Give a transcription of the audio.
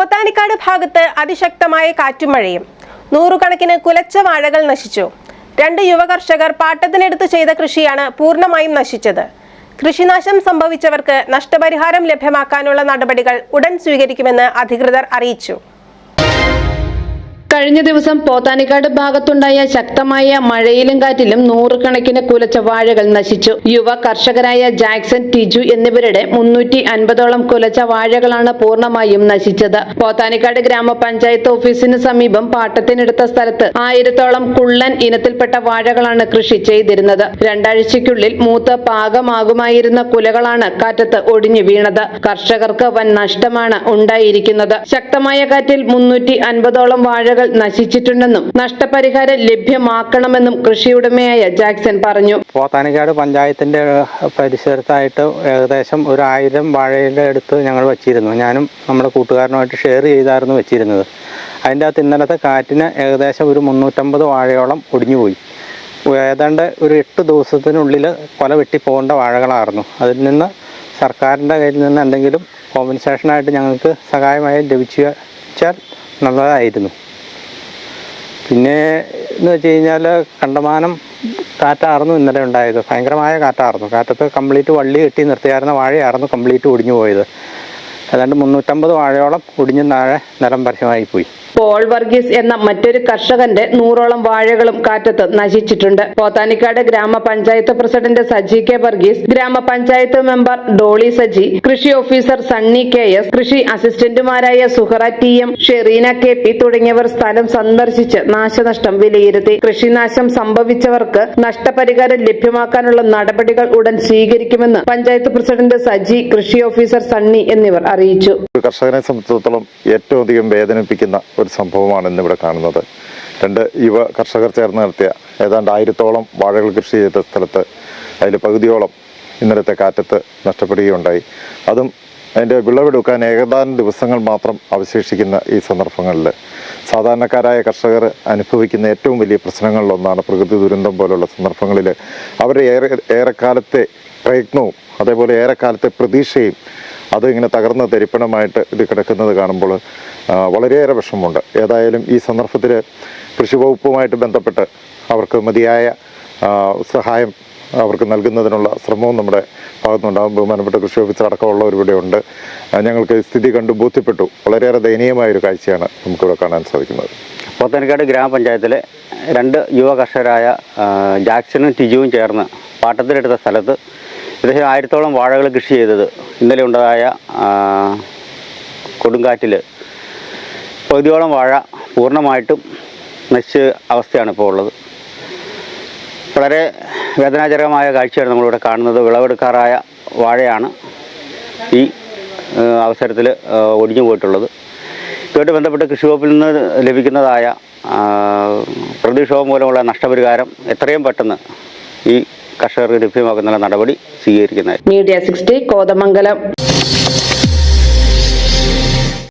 പോത്താനിക്കാട് ഭാഗത്ത് അതിശക്തമായ കാറ്റും മഴയും. നൂറുകണക്കിന് കുലച്ച വാഴകൾ നശിച്ചു. രണ്ട് യുവകർഷകർ പാട്ടത്തിനെടുത്ത് ചെയ്ത കൃഷിയാണ് പൂർണമായും നശിച്ചത്. കൃഷിനാശം സംഭവിച്ചവർക്ക് നഷ്ടപരിഹാരം ലഭ്യമാക്കാനുള്ള നടപടികൾ ഉടൻ സ്വീകരിക്കുമെന്ന് അധികൃതർ അറിയിച്ചു. കഴിഞ്ഞ ദിവസം പോത്താനിക്കാട് ഭാഗത്തുണ്ടായ ശക്തമായ മഴയിലും കാറ്റിലും നൂറുകണക്കിന് കുലച്ച വാഴകൾ നശിച്ചു. യുവ കർഷകരായ ജാക്സൺ ടിജു എന്നിവരുടെ മുന്നൂറ്റി അൻപതോളം കുലച്ച വാഴകളാണ് പൂർണമായും നശിച്ചത്. പോത്താനിക്കാട് ഗ്രാമപഞ്ചായത്ത് ഓഫീസിന് സമീപം പാട്ടത്തിനെടുത്ത സ്ഥലത്ത് ആയിരത്തോളം കുള്ളൻ ഇനത്തിൽപ്പെട്ട വാഴകളാണ് കൃഷി ചെയ്തിരുന്നത്. രണ്ടാഴ്ചയ്ക്കുള്ളിൽ മൂത്ത പാകമാകുമായിരുന്ന കുലകളാണ് കാറ്റത്ത് ഒടിഞ്ഞു വീണത്. കർഷകർക്ക് വൻ നഷ്ടമാണ് ഉണ്ടായിരിക്കുന്നത്. ശക്തമായ കാറ്റിൽ മുന്നൂറ്റി അൻപതോളം വാഴകൾ നശിച്ചിട്ടുണ്ടെന്നും നഷ്ടപരിഹാരം ലഭ്യമാക്കണമെന്നും കൃഷിയുടമയായ ജാക്സൺ പറഞ്ഞു. പോത്താനിക്കാട് പഞ്ചായത്തിന്റെ പരിസരത്തായിട്ട് ഏകദേശം ഒരു ആയിരം വാഴയുടെ അടുത്ത് ഞങ്ങൾ വെച്ചിരുന്നു. ഞാനും നമ്മുടെ കൂട്ടുകാരനുമായിട്ട് ഷെയർ ചെയ്തായിരുന്നു വെച്ചിരുന്നത്. അതിന്റെ അകത്ത് ഇന്നലത്തെ കാറ്റിന് ഏകദേശം ഒരു മുന്നൂറ്റമ്പത് വാഴയോളം ഒടിഞ്ഞുപോയി. ഏതാണ്ട് ഒരു എട്ട് ദിവസത്തിനുള്ളിൽ കൊല വെട്ടി പോകേണ്ട വാഴകളായിരുന്നു. അതിൽ നിന്ന് സർക്കാരിന്റെ കയ്യിൽ നിന്ന് എന്തെങ്കിലും കോമ്പൻസേഷനായിട്ട് ഞങ്ങൾക്ക് സഹായമായി ലഭിച്ചാൽ നല്ലതായിരുന്നു. പിന്നെ എന്ന് വെച്ച് കഴിഞ്ഞാൽ കണ്ടമാനം കാറ്റായിരുന്നു ഇന്നലെ ഉണ്ടായത്. ഭയങ്കരമായ കാറ്റായിരുന്നു കാറ്റത്ത് കംപ്ലീറ്റ് വള്ളി കെട്ടി നിർത്തിയായിരുന്ന വാഴയായിരുന്നു കംപ്ലീറ്റ് ഒടിഞ്ഞു പോയത്. ഏതാണ്ട് മുന്നൂറ്റമ്പത് വാഴയോളം ഒടിഞ്ഞു താഴെ നിലം പരസ്യമായി പോയി. പോൾ വർഗീസ് എന്ന മറ്റൊരു കർഷകന്റെ നൂറോളം വാഴകളും കാറ്റത്ത് നശിച്ചിട്ടുണ്ട്. പോത്താനിക്കാട് ഗ്രാമപഞ്ചായത്ത് പ്രസിഡന്റ് സജി കെ വർഗീസ് ഗ്രാമപഞ്ചായത്ത് മെമ്പർ ഡോളി സജി കൃഷി ഓഫീസർ സണ്ണി കെ എസ് കൃഷി അസിസ്റ്റന്റുമാരായ Suhara T M Shereena K P തുടങ്ങിയവർ സ്ഥലം സന്ദർശിച്ച് നാശനഷ്ടം വിലയിരുത്തി. കൃഷിനാശം സംഭവിച്ചവർക്ക് നഷ്ടപരിഹാരം ലഭ്യമാക്കാനുള്ള നടപടികൾ ഉടൻ സ്വീകരിക്കുമെന്ന് പഞ്ചായത്ത് പ്രസിഡന്റ് സജി കൃഷി ഓഫീസർ സണ്ണി എന്നിവർ അറിയിച്ചു. കർഷകനെ സംബന്ധിച്ചിടത്തോളം ഏറ്റവും അധികം വേദനിപ്പിക്കുന്ന ഒരു സംഭവമാണ് ഇന്നിവിടെ കാണുന്നത്. രണ്ട് യുവ കർഷകർ ചേർന്ന് നടത്തിയ ഏതാണ്ട് ആയിരത്തോളം വാഴകൾ കൃഷി ചെയ്ത സ്ഥലത്ത് അതിൽ പകുതിയോളം ഇന്നലത്തെ കാറ്റത്ത് നഷ്ടപ്പെടുകയുണ്ടായി. അതും അതിന്റെ വിളവെടുക്കാൻ ഏകദാനം ദിവസങ്ങൾ മാത്രം അവശേഷിക്കുന്ന ഈ സന്ദർഭങ്ങളിൽ സാധാരണക്കാരായ കർഷകർ അനുഭവിക്കുന്ന ഏറ്റവും വലിയ പ്രശ്നങ്ങളിലൊന്നാണ് പ്രകൃതി ദുരന്തം പോലുള്ള സന്ദർഭങ്ങളിൽ അവരുടെ ഏറെ ഏറെക്കാലത്തെ പ്രയത്നവും അതേപോലെ ഏറെക്കാലത്തെ പ്രതീക്ഷയും അതിങ്ങനെ തകർന്ന തരിപ്പണമായിട്ട് ഇത് കിടക്കുന്നത് കാണുമ്പോൾ വളരെയേറെ വിഷമമുണ്ട്. ഏതായാലും ഈ സന്ദർഭത്തിൽ കൃഷി വകുപ്പുമായിട്ട് ബന്ധപ്പെട്ട് അവർക്ക് മതിയായ സഹായം അവർക്ക് നൽകുന്നതിനുള്ള ശ്രമവും നമ്മുടെ ഭാഗത്തുനിന്നുണ്ടാകും. ബഹുമാനപ്പെട്ട കൃഷി ഓഫീസർ അടക്കമുള്ളവർ ഇവിടെ ഉണ്ട് ഞങ്ങൾക്ക് സ്ഥിതി കണ്ട് ബോധ്യപ്പെട്ടു. വളരെയേറെ ദയനീയമായ ഒരു കാഴ്ചയാണ് നമുക്കിവിടെ കാണാൻ സാധിക്കുന്നത്. പോത്തനക്കാട് ഗ്രാമപഞ്ചായത്തിലെ രണ്ട് യുവ കർഷകരായ ജാക്സണും ടിജുവും ചേർന്ന് പാട്ടത്തിലെടുത്ത സ്ഥലത്ത് ഏകദേശം ആയിരത്തോളം വാഴകൾ കൃഷി ചെയ്തത്. ഇന്നലെ ഉണ്ടായ കൊടുങ്കാറ്റിൽ പകുതിയോളം വാഴ പൂർണമായിട്ടും നശിച്ച അവസ്ഥയാണ് ഇപ്പോൾ ഉള്ളത്. വളരെ വേദനാജനകമായ കാഴ്ചയാണ് നമ്മളിവിടെ കാണുന്നത്. വിളവെടുക്കാറായ വാഴയാണ് ഈ അവസരത്തിൽ ഒടിഞ്ഞു പോയിട്ടുള്ളത്. ഇതുമായിട്ട് ബന്ധപ്പെട്ട് കൃഷി വകുപ്പിൽ നിന്ന് ലഭിക്കുന്നതായ പ്രതിക്ഷോഭം മൂലമുള്ള നഷ്ടപരിഹാരം എത്രയും പെട്ടെന്ന് ഈ കർഷകർക്ക് ലഭ്യമാക്കുന്ന നടപടി സ്വീകരിക്കുന്നതായി മീഡിയ സിക്സ്റ്റി കോതമംഗലം.